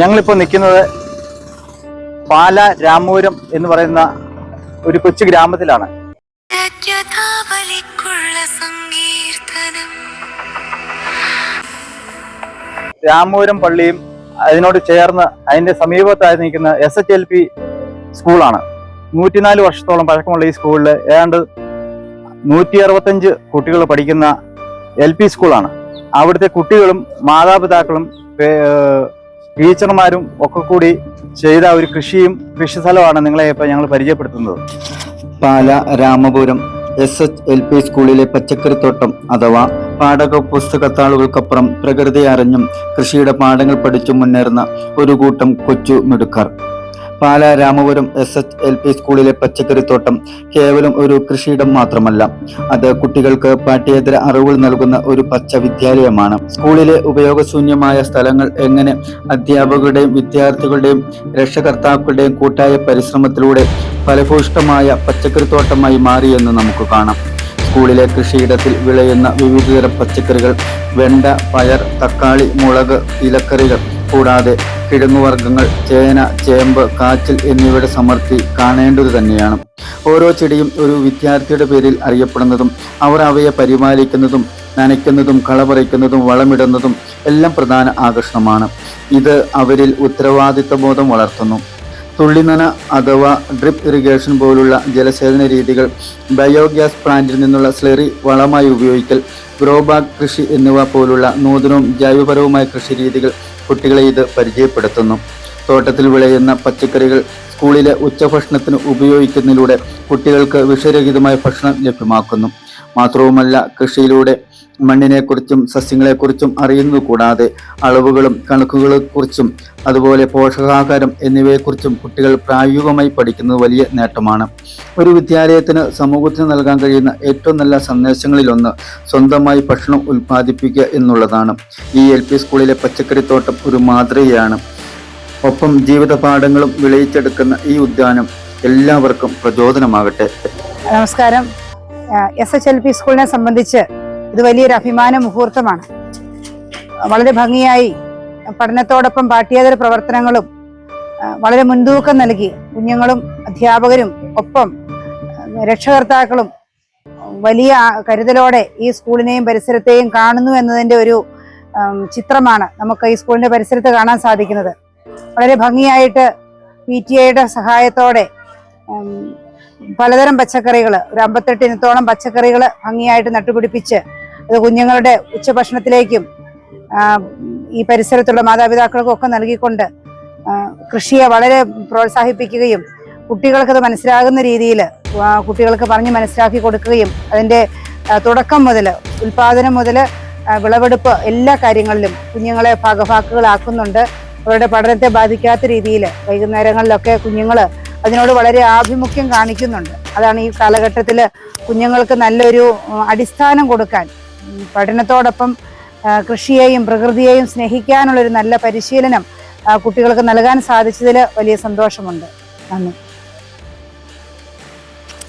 ഞങ്ങളിപ്പോൾ നിൽക്കുന്നത് പാല രാമപുരം എന്ന് പറയുന്ന ഒരു കൊച്ചു ഗ്രാമത്തിലാണ്. രാമപുരം പള്ളിയും അതിനോട് ചേർന്ന് അതിന്റെ സമീപത്തായി നിൽക്കുന്ന എസ് എച്ച് എൽ പി സ്കൂളാണ്. നൂറ്റിനാല് വർഷത്തോളം പഴക്കമുള്ള ഈ സ്കൂളിൽ ഏതാണ്ട് നൂറ്റി അറുപത്തഞ്ച് കുട്ടികൾ പഠിക്കുന്ന എൽ പി സ്കൂളാണ്. അവിടുത്തെ കുട്ടികളും മാതാപിതാക്കളും ടീച്ചർമാരും ഒക്കെ കൂടി ചെയ്ത ഒരു കൃഷിയും കൃഷി സ്ഥലമാണ് നിങ്ങളെ ഇപ്പം ഞങ്ങൾ പരിചയപ്പെടുത്തുന്നത്. Pala Ramapuram S H L P സ്കൂളിലെ പച്ചക്കറിത്തോട്ടം അഥവാ പാഠക പുസ്തകത്താളുകൾക്കപ്പുറം പ്രകൃതി അറിഞ്ഞും കൃഷിയുടെ പാഠങ്ങൾ പഠിച്ചു മുന്നേറുന്ന ഒരു കൂട്ടം കൊച്ചു മിടുക്കർ. Pala Ramapuram S H L P സ്കൂളിലെ പച്ചക്കറിത്തോട്ടം കേവലം ഒരു കൃഷിയിടം മാത്രമല്ല. അത് കുട്ടികൾക്ക് പാഠ്യേതര അറിവുകൾ നൽകുന്ന ഒരു പച്ച വിദ്യാലയമാണ്. സ്കൂളിലെ ഉപയോഗശൂന്യമായ സ്ഥലങ്ങൾ എങ്ങനെ അധ്യാപകരുടെയും വിദ്യാർത്ഥികളുടെയും രക്ഷകർത്താക്കളുടെയും കൂട്ടായ പരിശ്രമത്തിലൂടെ ഫലഭൂഷ്ടമായ പച്ചക്കറിത്തോട്ടമായി മാറിയെന്ന് നമുക്ക് കാണാം. സ്കൂളിലെ കൃഷിയിടത്തിൽ വിളയുന്ന വിവിധതരം പച്ചക്കറികൾ വെണ്ട പയർ തക്കാളി മുളക് ഇലക്കറികൾ കൂടാതെ കിഴങ്ങുവർഗങ്ങൾ ചേന ചേമ്പ് കാച്ചിൽ എന്നിവയുടെ സമൃദ്ധി കാണേണ്ടത് തന്നെയാണ്. ഓരോ ചെടിയും ഒരു വിദ്യാർത്ഥിയുടെ പേരിൽ അറിയപ്പെടുന്നതും അവർ അവയെ പരിപാലിക്കുന്നതും നനയ്ക്കുന്നതും കളപറിക്കുന്നതും വളമിടുന്നതും എല്ലാം പ്രധാന ആകർഷണമാണ്. ഇത് അവരിൽ ഉത്തരവാദിത്വ ബോധം വളർത്തുന്നു. തുള്ളിനന അഥവാ ഡ്രിപ്പ് ഇറിഗേഷൻ പോലുള്ള ജലസേചന രീതികൾ ബയോഗ്യാസ് പ്ലാന്റിൽ നിന്നുള്ള സ്ലെറി വളമായി ഉപയോഗിക്കൽ ഗ്രോബാഗ് കൃഷി എന്നിവ പോലുള്ള നൂതനവും ജൈവപരവുമായ കൃഷി രീതികൾ കുട്ടികളെ ഇത് പരിചയപ്പെടുത്തുന്നു. തോട്ടത്തിൽ വിളയുന്ന പച്ചക്കറികൾ സ്കൂളിലെ ഉച്ചഭക്ഷണത്തിന് ഉപയോഗിക്കുന്നതിലൂടെ കുട്ടികൾക്ക് വിഷരഹിതമായ ഭക്ഷണം ലഭ്യമാക്കുന്നു. മാത്രവുമല്ല കൃഷിയിലൂടെ മണ്ണിനെക്കുറിച്ചും സസ്യങ്ങളെക്കുറിച്ചും അറിയുന്നത് കൂടാതെ അളവുകളും കണക്കുകളെക്കുറിച്ചും അതുപോലെ പോഷകാഹാരം എന്നിവയെക്കുറിച്ചും കുട്ടികൾ പ്രായോഗികമായി പഠിക്കുന്നത് വലിയ നേട്ടമാണ്. ഒരു വിദ്യാലയത്തിന് സമൂഹത്തിന് നൽകാൻ കഴിയുന്ന ഏറ്റവും നല്ല സന്ദേശങ്ങളിലൊന്ന് സ്വന്തമായി ഭക്ഷണം ഉൽപ്പാദിപ്പിക്കുക എന്നുള്ളതാണ്. ഈ എൽ പി സ്കൂളിലെ പച്ചക്കറിത്തോട്ടം ഒരു മാതൃകയാണ്. ഒപ്പം ജീവിതപാഠങ്ങളും വിളയിച്ചെടുക്കുന്ന ഈ ഉദ്യാനം എല്ലാവർക്കും പ്രചോദനമാകട്ടെ. നമസ്കാരം. എസ് എച്ച് എൽ പി സ്കൂളിനെ സംബന്ധിച്ച് ഇത് വലിയൊരു അഭിമാന മുഹൂർത്തമാണ്. വളരെ ഭംഗിയായി പഠനത്തോടൊപ്പം പാഠ്യേതര പ്രവർത്തനങ്ങളും വളരെ മുൻതൂക്കം നൽകി കുഞ്ഞുങ്ങളും അധ്യാപകരും ഒപ്പം രക്ഷകർത്താക്കളും വലിയ കരുതലോടെ ഈ സ്കൂളിനെയും പരിസരത്തെയും കാണുന്നു എന്നതിന്റെ ഒരു ചിത്രമാണ് നമുക്ക് ഈ സ്കൂളിന്റെ പരിസരത്ത് കാണാൻ സാധിക്കുന്നത്. വളരെ ഭംഗിയായിട്ട് പി ടി ഐയുടെ സഹായത്തോടെ പലതരം പച്ചക്കറികൾ ഒരു അമ്പത്തെട്ട് ഇനത്തോളം പച്ചക്കറികൾ ഭംഗിയായിട്ട് നട്ടുപിടിപ്പിച്ച് അത് കുഞ്ഞുങ്ങളുടെ ഉച്ചഭക്ഷണത്തിലേക്കും ഈ പരിസരത്തുള്ള മാതാപിതാക്കൾക്കും ഒക്കെ നൽകിക്കൊണ്ട് കൃഷിയെ വളരെ പ്രോത്സാഹിപ്പിക്കുകയും കുട്ടികൾക്കത് മനസ്സിലാകുന്ന രീതിയിൽ കുട്ടികൾക്ക് പറഞ്ഞ് മനസ്സിലാക്കി കൊടുക്കുകയും അതിന്റെ തുടക്കം മുതൽ ഉൽപാദനം മുതൽ വിളവെടുപ്പ് എല്ലാ കാര്യങ്ങളിലും കുഞ്ഞുങ്ങളെ ഭാഗഭാക്കുകളാക്കുന്നുണ്ട്. അവരുടെ പഠനത്തെ ബാധിക്കാത്ത രീതിയിൽ വൈകുന്നേരങ്ങളിലൊക്കെ കുഞ്ഞുങ്ങൾ അതിനോട് വളരെ ആഭിമുഖ്യം കാണിക്കുന്നുണ്ട്. അതാണ് ഈ കാലഘട്ടത്തിൽ കുഞ്ഞുങ്ങൾക്ക് നല്ലൊരു അടിസ്ഥാനം കൊടുക്കാൻ പഠനത്തോടൊപ്പം കൃഷിയെയും പ്രകൃതിയെയും സ്നേഹിക്കാനുള്ളൊരു നല്ല പരിശീലനം കുട്ടികൾക്ക് നൽകാൻ സാധിച്ചതിൽ വലിയ സന്തോഷമുണ്ട്. നന്ദി.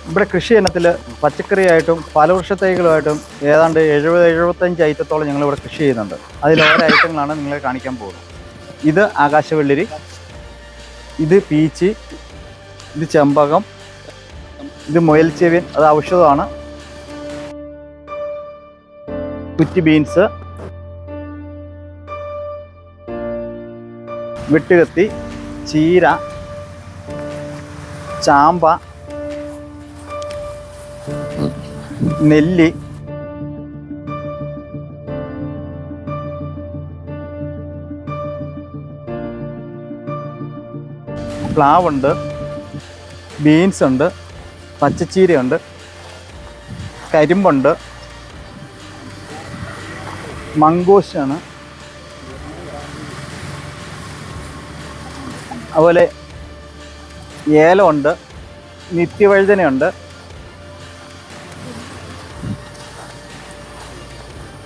ഇവിടെ കൃഷി ഇനത്തിൽ പച്ചക്കറിയായിട്ടും ഫലവൃക്ഷ തൈകളുമായിട്ടും ഏതാണ്ട് എഴുപത് എഴുപത്തഞ്ച് ഐറ്റത്തോളം ഞങ്ങൾ ഇവിടെ കൃഷി ചെയ്യുന്നുണ്ട്. അതിൽ ഓരോ ഐറ്റങ്ങളാണ് നിങ്ങളെ കാണിക്കാൻ പോകുന്നത്. ഇത് ആകാശവെള്ളിരി ഇത് പീച്ച് ഇത് ചെമ്പകം ഇത് മുയൽച്ചെവിയൻ അത് ഔഷധമാണ്. കുറ്റി ബീൻസ് വെട്ടുകത്തി ചീര ചാമ്പ നെല്ലി പ്ലാവുണ്ട് ബീൻസ് ഉണ്ട് പച്ചച്ചീരയുണ്ട് കരിമ്പുണ്ട് മങ്കോശാണ്. അതുപോലെ ഏലമുണ്ട് നിത്യവഴുതനയുണ്ട്.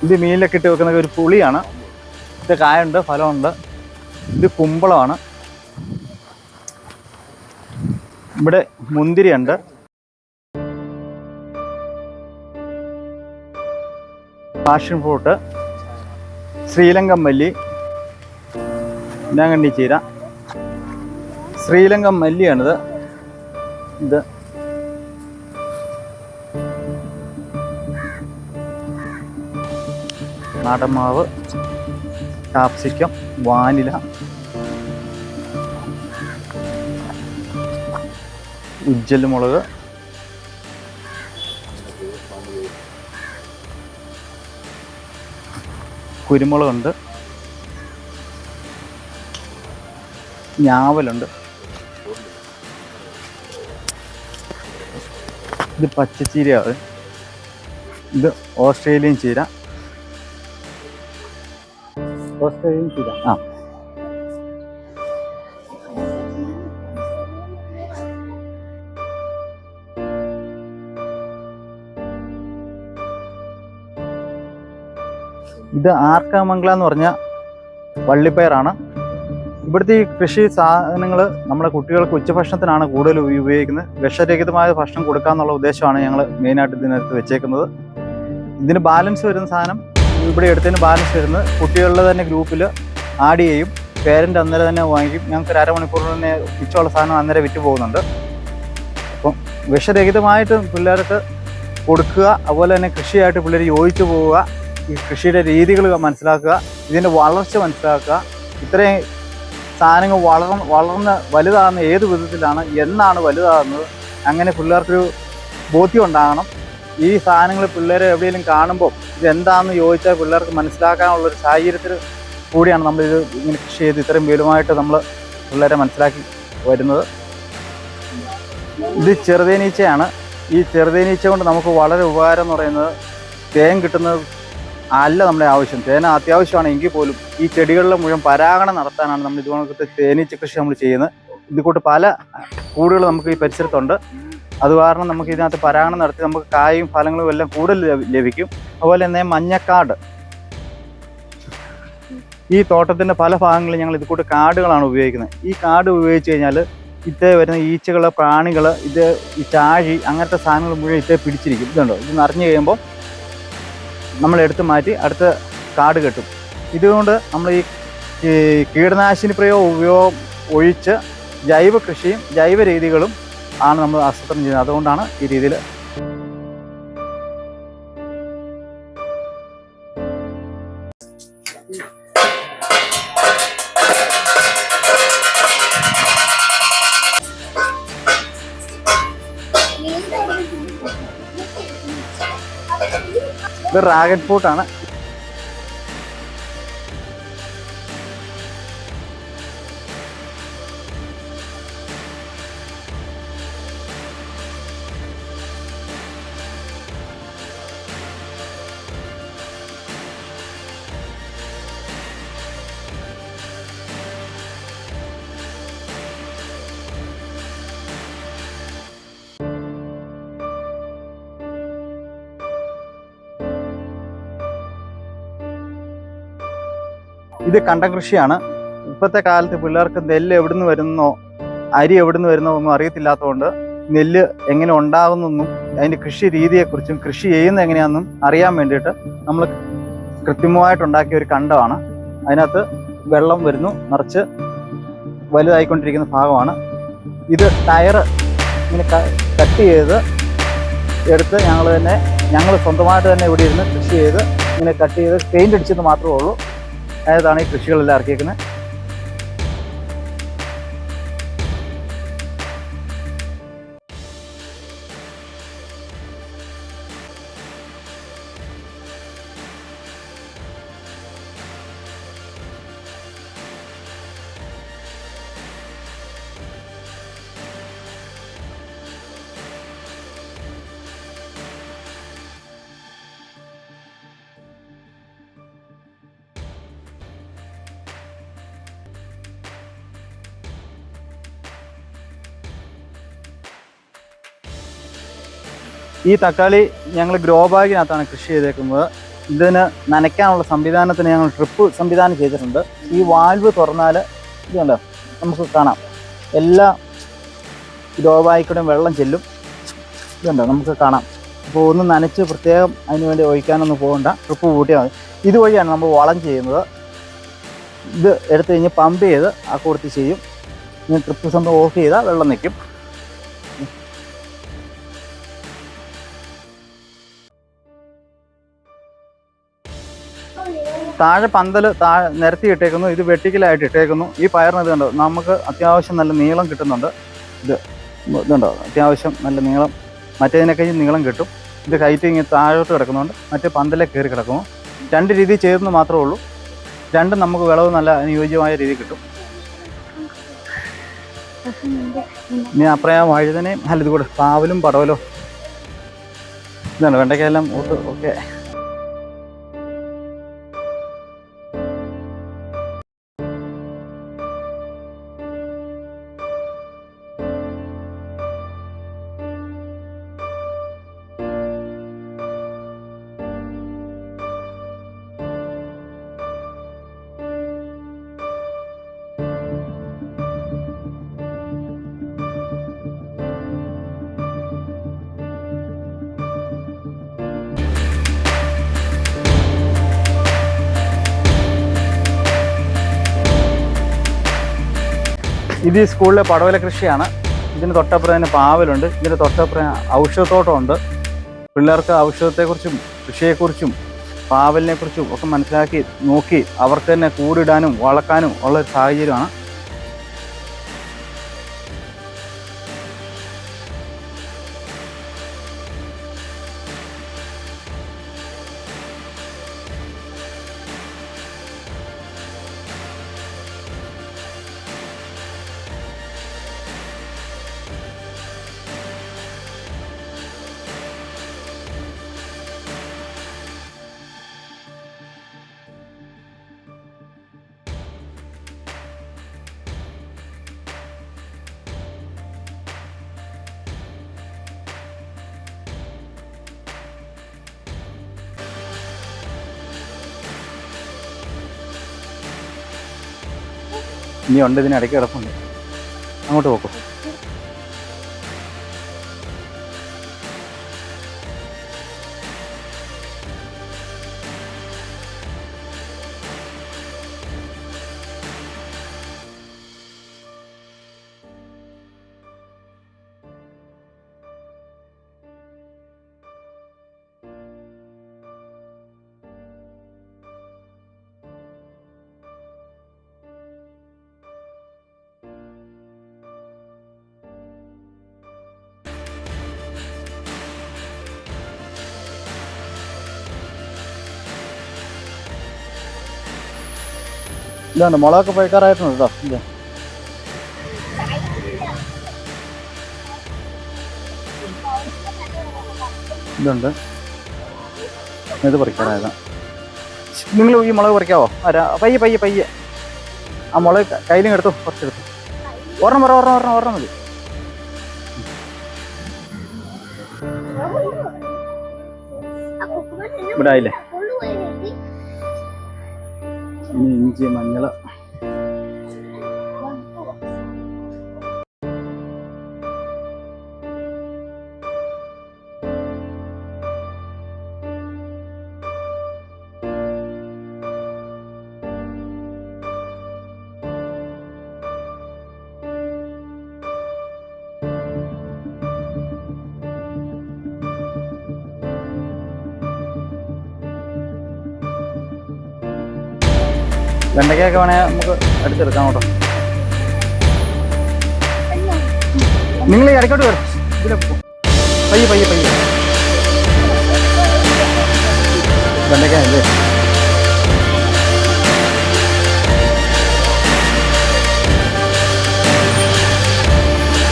ഇത് മീനിലൊക്കെ ഇട്ട് വെക്കുന്ന ഒരു പുളിയാണ്. ഇത് കായുണ്ട് ഫലമുണ്ട്. ഇത് കുമ്പളമാണ്. ഇവിടെ മുന്തിരിയുണ്ട്. Passion fruit. ശ്രീലങ്കൻ മല്ലി. ഇനാങ്കണ്ണി ചീര. ശ്രീലങ്കൻ മല്ലിയാണിത്. ഇത്. നാടൻമാവ് കാപ്സിക്കം വാനില. ഉജ്ജൽ മുളക്. കുരുമുളകുണ്ട്. ഞാവലുണ്ട്. ഇത് പച്ചച്ചീരയാണ്. ഇത് ഓസ്ട്രേലിയൻ ചീര. ഓസ്ട്രേലിയൻ ചീര. ആ. ഇത് ആർക്കാമംഗല എന്ന് പറഞ്ഞ വള്ളിപ്പയറാണ്. ഇവിടുത്തെ ഈ കൃഷി സാധനങ്ങൾ നമ്മുടെ കുട്ടികൾക്ക് ഉച്ചഭക്ഷണത്തിനാണ് കൂടുതൽ ഉപ- ഉപയോഗിക്കുന്നത്. വിഷരഹിതമായ ഭക്ഷണം കൊടുക്കുക എന്നുള്ള ഉദ്ദേശമാണ് ഞങ്ങൾ മെയിനായിട്ട് ഇതിനകത്ത് വെച്ചേക്കുന്നത്. ഇതിന് ബാലൻസ് വരുന്ന സാധനം ഇവിടെ എടുത്തതിന് ബാലൻസ് വരുന്നത് കുട്ടികളുടെ തന്നെ ഗ്രൂപ്പിൽ ആഡ് ചെയ്യും. പേരന്റ് അന്നേരം തന്നെ വാങ്ങിക്കും. ഞങ്ങൾക്ക് ഒരു അരമണിക്കൂറിന് തന്നെ ഉച്ചയുള്ള സാധനം അന്നേരം വിറ്റ് പോകുന്നുണ്ട്. അപ്പം വിഷരഹിതമായിട്ട് പിള്ളേർക്ക് കൊടുക്കുക അതുപോലെ തന്നെ കൃഷിയായിട്ട് പിള്ളേർ യോജിച്ചു പോവുക ഈ കൃഷിയുടെ രീതികൾ മനസ്സിലാക്കുക ഇതിന്റെ വളർച്ച മനസ്സിലാക്കുക. ഇത്രയും സാധനങ്ങൾ വളർ വളർന്ന് വലുതാകുന്ന ഏത് വിധത്തിലാണ് എന്നാണ് വലുതാകുന്നത്. അങ്ങനെ പിള്ളേർക്കൊരു ബോധ്യം ഉണ്ടാകണം. ഈ സാധനങ്ങൾ പിള്ളേരെ എവിടെയെങ്കിലും കാണുമ്പോൾ ഇതെന്താണെന്ന് ചോദിച്ചാൽ പിള്ളേർക്ക് മനസ്സിലാക്കാനുള്ള ഒരു സാഹചര്യത്തിൽ കൂടിയാണ് നമ്മളിത് ഇങ്ങനെ കൃഷി ചെയ്ത് ഇത്രയും വലുതായിട്ട് നമ്മൾ പിള്ളേരെ മനസ്സിലാക്കി വരുന്നത്. ഇത് ചെറുതേനീച്ചയാണ്. ഈ ചെറുതേനീച്ച കൊണ്ട് നമുക്ക് വളരെ ഉപകാരം എന്ന് പറയുന്നത്. തേൻ കിട്ടുന്നത് അല്ല നമ്മുടെ ആവശ്യം. തേന അത്യാവശ്യമാണ് എങ്കിൽ പോലും ഈ ചെടികളിലെ മുഴുവൻ പരാഗണം നടത്താനാണ് നമ്മൾ ഇതുപോലത്തെ തേനീച്ച കൃഷി നമ്മൾ ചെയ്യുന്നത്. ഇതുകൂട്ട് പല കൂടുകൾ നമുക്ക് ഈ പരിസരത്തുണ്ട്. അത് കാരണം നമുക്ക് ഇതിനകത്ത് പരാഗണം നടത്തി നമുക്ക് കായും ഫലങ്ങളും എല്ലാം കൂടുതൽ ലഭിക്കും. അതുപോലെ തന്നെ മഞ്ഞക്കാട്. ഈ തോട്ടത്തിന്റെ പല ഭാഗങ്ങളിൽ ഞങ്ങൾ ഇതുകൂട്ട് കാടുകളാണ് ഉപയോഗിക്കുന്നത്. ഈ കാട് ഉപയോഗിച്ച് കഴിഞ്ഞാൽ ഇത്തേ വരുന്ന ഈച്ചകൾ പ്രാണികൾ ഇത് ഈ ചാഴി അങ്ങനത്തെ സാധനങ്ങൾ മുഴുവൻ ഇത്തേ പിടിച്ചിരിക്കും. ഇതുണ്ടോ? ഇത് നിറഞ്ഞു കഴിയുമ്പോൾ നമ്മൾ എടുത്തു മാറ്റി അടുത്ത കാട് കെട്ടും. ഇതുകൊണ്ട് നമ്മൾ ഈ ഈ കീടനാശിനി പ്രയോഗം ഉപയോഗം ഒഴിച്ച് ജൈവ കൃഷിയും ജൈവ രീതികളും ആണ് നമ്മൾ ആസൂത്രണം ചെയ്യുന്നത്. അതുകൊണ്ടാണ് ഈ രീതിയിൽ ഇത് റാഗൻ ഫ്രൂട്ടാണ്. ഇത് കണ്ടം കൃഷിയാണ് ഇപ്പോഴത്തെ കാലത്ത് പിള്ളേർക്ക് നെല്ല് എവിടുന്ന് വരുന്നോ അരി എവിടുന്ന് വരുന്നോ ഒന്നും അറിയത്തില്ലാത്തതുകൊണ്ട് നെല്ല് എങ്ങനെ ഉണ്ടാകുന്നെന്നും അതിന്റെ കൃഷി രീതിയെക്കുറിച്ചും കൃഷി ചെയ്യുന്നത് എങ്ങനെയാണെന്നും അറിയാൻ വേണ്ടിയിട്ട് നമ്മൾ കൃത്രിമമായിട്ട് ഉണ്ടാക്കിയ ഒരു കണ്ടമാണ്. അതിനകത്ത് വെള്ളം വരുന്നു നിറച്ച് വലുതായിക്കൊണ്ടിരിക്കുന്ന ഭാഗമാണ്. ഇത് ടയർ ഇങ്ങനെ കട്ട് ചെയ്ത് എടുത്ത് ഞങ്ങൾ തന്നെ ഞങ്ങൾ സ്വന്തമായിട്ട് തന്നെ ഇവിടെ ഇരുന്ന് കൃഷി ചെയ്ത് ഇങ്ങനെ കട്ട് ചെയ്ത് പെയിന്റ് അടിച്ചത് മാത്രമേ ഉള്ളൂ. അതാണ് ഈ കൃഷികളെല്ലാം ഇറക്കിയേക്കുന്നത്? ഈ തക്കാളി ഞങ്ങൾ ഗ്രോ ബാഗിനകത്താണ് കൃഷി ചെയ്തേക്കുന്നത്. ഇതിന് നനയ്ക്കാനുള്ള സംവിധാനത്തിന് ഞങ്ങൾ ട്രിപ്പ് സംവിധാനം ചെയ്തിട്ടുണ്ട്. ഈ വാൽവ് തുറന്നാൽ ഇതുണ്ട് നമുക്ക് കാണാം. എല്ലാ ഗ്രോ ബാഗിക്കൂടെയും വെള്ളം ചെല്ലും. ഇതുണ്ട് നമുക്ക് കാണാം. അപ്പോൾ ഒന്ന് നനച്ച് പ്രത്യേകം അതിന് വേണ്ടി ഒഴിക്കാനൊന്നും പോകണ്ട. ട്രിപ്പ് കൂട്ടിയാൽ മതി. ഇതുവഴിയാണ് നമ്മൾ വളം ചെയ്യുന്നത്. ഇത് എടുത്തു കഴിഞ്ഞ് പമ്പ് ചെയ്ത് ആ കൊടുത്ത് ചെയ്യും. ഇനി ട്രിപ്പ് സംഭവം ഓഫ് ചെയ്താൽ വെള്ളം നിൽക്കും. താഴെ പന്തൽ താഴെ നിരത്തി ഇട്ടേക്കുന്നു ഇത് വെട്ടിക്കലായിട്ട് ഇട്ടേക്കുന്നു. ഈ പയറിന് ഇത് കണ്ടോ നമുക്ക് അത്യാവശ്യം നല്ല നീളം കിട്ടുന്നുണ്ട്. ഇത് ഇതുണ്ടോ അത്യാവശ്യം നല്ല നീളം. മറ്റേതിനൊക്കെ നീളം കിട്ടും. ഇത് ഹൈറ്റ് ഇങ്ങനെ താഴോട്ട് കിടക്കുന്നുണ്ട് മറ്റേ പന്തലെ കയറി കിടക്കുന്നു. രണ്ട് രീതി ചേർന്ന് മാത്രമേ ഉള്ളൂ. രണ്ടും നമുക്ക് വിളവ് നല്ല അനുയോജ്യമായ രീതി കിട്ടും. ഇനി അപ്പറയാ വഴുതനയും അല്ല ഇത് കൂടെ പാവലും പടവലും. ഇതാണ് വെണ്ടയ്ക്കെല്ലാം ഓക്കെ ഇത് ഈ സ്കൂളിലെ പടവല കൃഷിയാണ്. ഇതിന് തൊട്ടപ്പുറം തന്നെ പാവലുണ്ട്. ഇതിന് തൊട്ടപ്പുറം ഔഷധത്തോട്ടമുണ്ട്. പിള്ളേർക്ക് ഔഷധത്തെക്കുറിച്ചും കൃഷിയെക്കുറിച്ചും പാവലിനെക്കുറിച്ചും ഒക്കെ മനസ്സിലാക്കി നോക്കി അവർക്ക് തന്നെ കൂടിടാനും വളർക്കാനും ഉള്ള ഒരു സാഹചര്യമാണ്. ഇനി ഉണ്ട് ഇതിനിടയ്ക്ക് കിടപ്പുണ്ട്. അങ്ങോട്ട് പോക്കോ. ഇതാണ് മുളകൊക്കെ പഴുക്കാറായിട്ടുണ്ട് കേട്ടോ ഇത്. ഇതുണ്ട്. ഇത് പറിക്കാറായതാ നിങ്ങൾ ഈ മുളക് പറിക്കാവോ? ആരാ? പയ്യെ പയ്യെ പയ്യെ. ആ മുളക് കയ്യിലും എടുത്തു കുറച്ചെടുത്തു. ഒരെണ്ണം പറ ഒരെണ്ണം ഒരെണ്ണം ഒരെണ്ണം മതി. ഇവിടെ ആയില്ലേ? ഇനി ഇഞ്ചി മഞ്ഞള് വെണ്ടയ്ക്കൊക്കെ വേണേൽ നമുക്ക് അടുത്തെടുക്കാം കേട്ടോ. നിങ്ങൾ ഈ ഇടയ്ക്കോട്ട് വരും. ഇതിലെ. പയ്യെ പയ്യെ പയ്യെ. വെണ്ടയ്ക്ക അല്ലേ?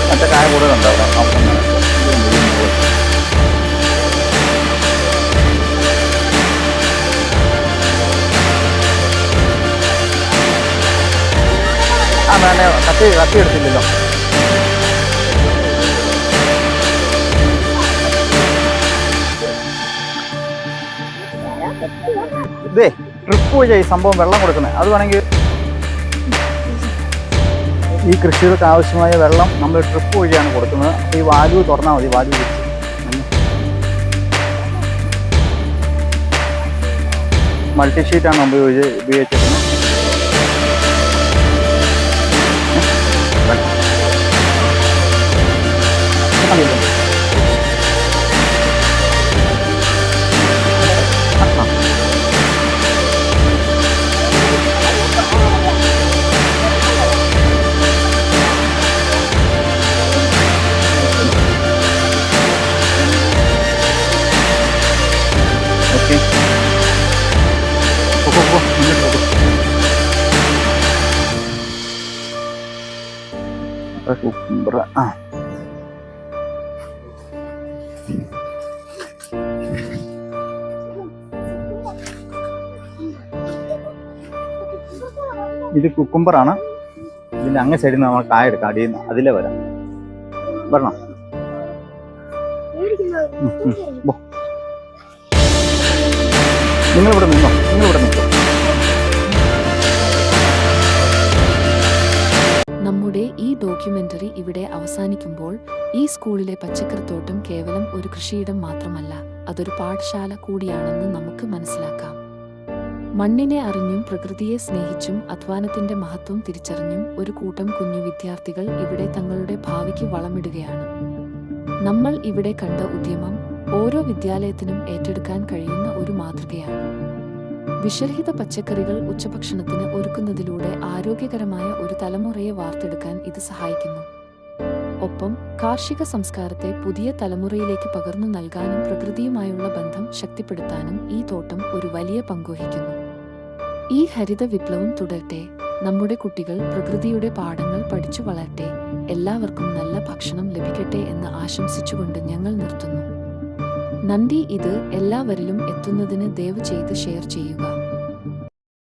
മറ്റേ കായ കൂടുതലുണ്ടോ അവിടെ? അപ്പം വേണ്ട കത്തി കത്തി എടുത്തില്ലല്ലോ. ഇതേ ട്രിപ്പ് പോയി സംഭവം വെള്ളം കൊടുക്കുന്നത് അത് വേണമെങ്കിൽ ഈ കൃഷികൾക്ക് ആവശ്യമായ വെള്ളം നമ്മൾ ട്രിപ്പ് വഴിയാണ് കൊടുക്കുന്നത്. അപ്പോൾ ഈ വാൽവ് തുറന്നാൽ മതി വാൽവ് തിരിച്ച് മൾട്ടിഷീറ്റാണ് ഉപയോഗിച്ച് ഉപയോഗിച്ചിരിക്കുന്നത് masukkan dulu Oke. Oh, oh, oh, kok kok berat ah. ഇത് കുക്കുംബറാണ് ഇതിന്റെ അങ്ങ് സൈഡിൽ നിന്ന് നമ്മൾ കായ എടുക്കാം. അടിയിൽ നിന്ന് അതിലെ വരാം. വരണം. നിങ്ങളിവിടെ നിന്നോ? നിങ്ങളിവിടെ നിന്നോ? നമ്മുടെ ഈ ഡോക്യുമെന്ററി ഇവിടെ അവസാനിക്കുമ്പോൾ ഈ സ്കൂളിലെ പച്ചക്കറിത്തോട്ടം കേവലം ഒരു കൃഷിയിടം മാത്രമല്ല അതൊരു പാഠശാല കൂടിയാണെന്ന് നമുക്ക് മനസ്സിലാക്കാം. മണ്ണിനെ അറിഞ്ഞും പ്രകൃതിയെ സ്നേഹിച്ചും അധ്വാനത്തിന്റെ മഹത്വം തിരിച്ചറിഞ്ഞും ഒരു കൂട്ടം കുഞ്ഞു വിദ്യാർത്ഥികൾ ഇവിടെ തങ്ങളുടെ ഭാവിക്ക് വളമിടുകയാണ്. നമ്മൾ ഇവിടെ കണ്ട ഉദ്യമം ഓരോ വിദ്യാലയത്തിനും ഏറ്റെടുക്കാൻ കഴിയുന്ന ഒരു മാതൃകയാണ്. വിഷരഹിത പച്ചക്കറികൾ ഉച്ചഭക്ഷണത്തിന് ഒരുക്കുന്നതിലൂടെ ആരോഗ്യകരമായ ഒരു തലമുറയെ വാർത്തെടുക്കാൻ ഇത് സഹായിക്കുന്നു. ഒപ്പം കാർഷിക സംസ്കാരത്തെ പുതിയ തലമുറയിലേക്ക് പകർന്നു നൽകാനും പ്രകൃതിയുമായുള്ള ബന്ധം ശക്തിപ്പെടുത്താനും ഈ തോട്ടം ഒരു വലിയ പങ്കുവഹിക്കുന്നു ഈ ഹരിത വിപ്ലവം തുടരട്ടെ. നമ്മുടെ കുട്ടികൾ പ്രകൃതിയുടെ പാഠങ്ങൾ പഠിച്ചു വളരട്ടെ. എല്ലാവർക്കും നല്ല ഭക്ഷണം ലഭിക്കട്ടെ എന്ന് ആശംസിച്ചുകൊണ്ട് ഞങ്ങൾ നിർത്തുന്നു. നന്ദി ഇത് എല്ലാവരിലും എത്തുന്നതിന് ദയവ് ചെയ്ത് ഷെയർ ചെയ്യുക.